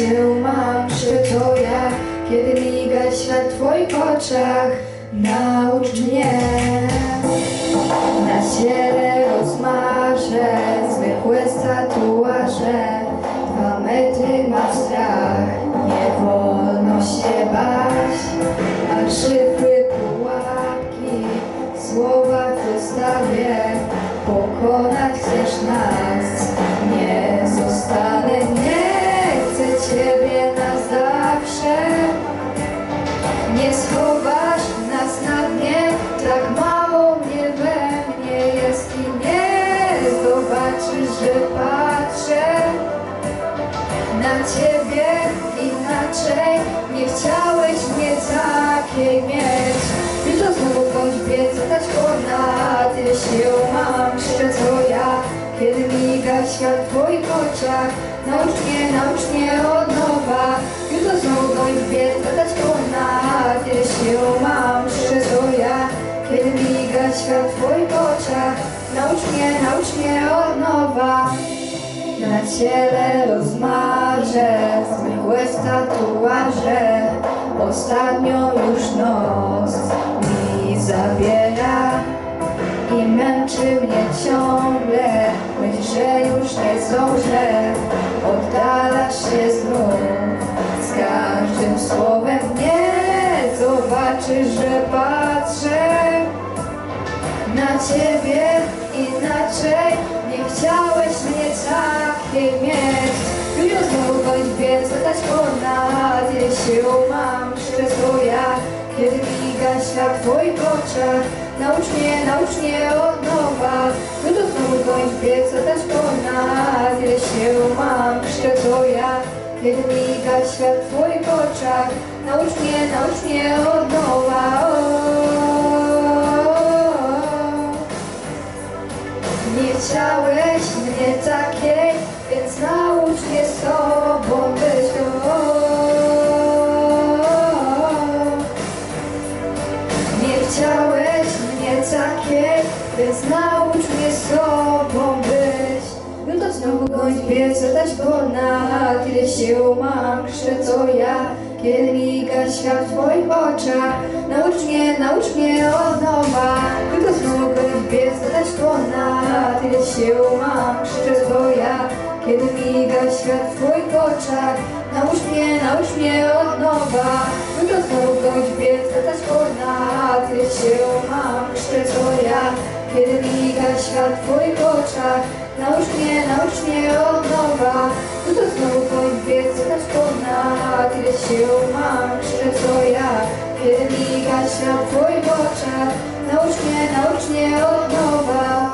się mam, że to ja, kiedy miga świat w twoich oczach. Naucz mnie na ciele rozmarze zwykłe tatuaże. Dwa metry ma strach, nie wolno się bać, a szyfry pułapki, słowa w pokonać chcesz nas. Na ciebie inaczej. Nie chciałeś mnie takiej mieć. Jutro znowu biec, dać ponad ile sił mam, że to ja. Kiedy miga świat w twoich oczach, naucz mnie, naucz mnie od nowa. Jutro znowu biec, dać ponad ile sił mam, że to ja. Kiedy miga świat w twoich oczach, naucz mnie, naucz mnie od nowa. Na ciele rozmarze zwykłe tatuaże Ostatnią już noc mi zabiera. I męczy mnie ciągle Myśl, że już nie zdążę. Oddalasz się znów Z każdym słowem nie Zobaczysz, że patrzę na ciebie inaczej Ile sił mam, to ja Kiedy miga świat w twoich oczach. Naucz mnie, naucz mnie od nowa Jutro znowu bądź biec, latać ponad Ile sił mam, to ja Kiedy miga świat w twoich oczach. Naucz mnie, naucz mnie od nowa więc naucz mnie z tobą być. Jutro znowu goń biec, dać ponad ile sił mam, że to ja. Kiedy miga świat w twoich oczach, naucz mnie, naucz mnie od nowa. Jutro znowu goń biec, dać ponad ile sił mam, że to ja. Kiedy miga świat w twoich oczach, naucz mnie, naucz mnie od nowa. Jutro znowu goń biec, dać ponad ile sił mam, że to ja. Kiedy miga świat w twoich oczach, naucz mnie, naucz mnie od nowa. Jutro znowu goń biec, dać ponad ile sił mam, że to ja. Kiedy miga świat w twoich oczach, naucz mnie, naucz mnie od nowa.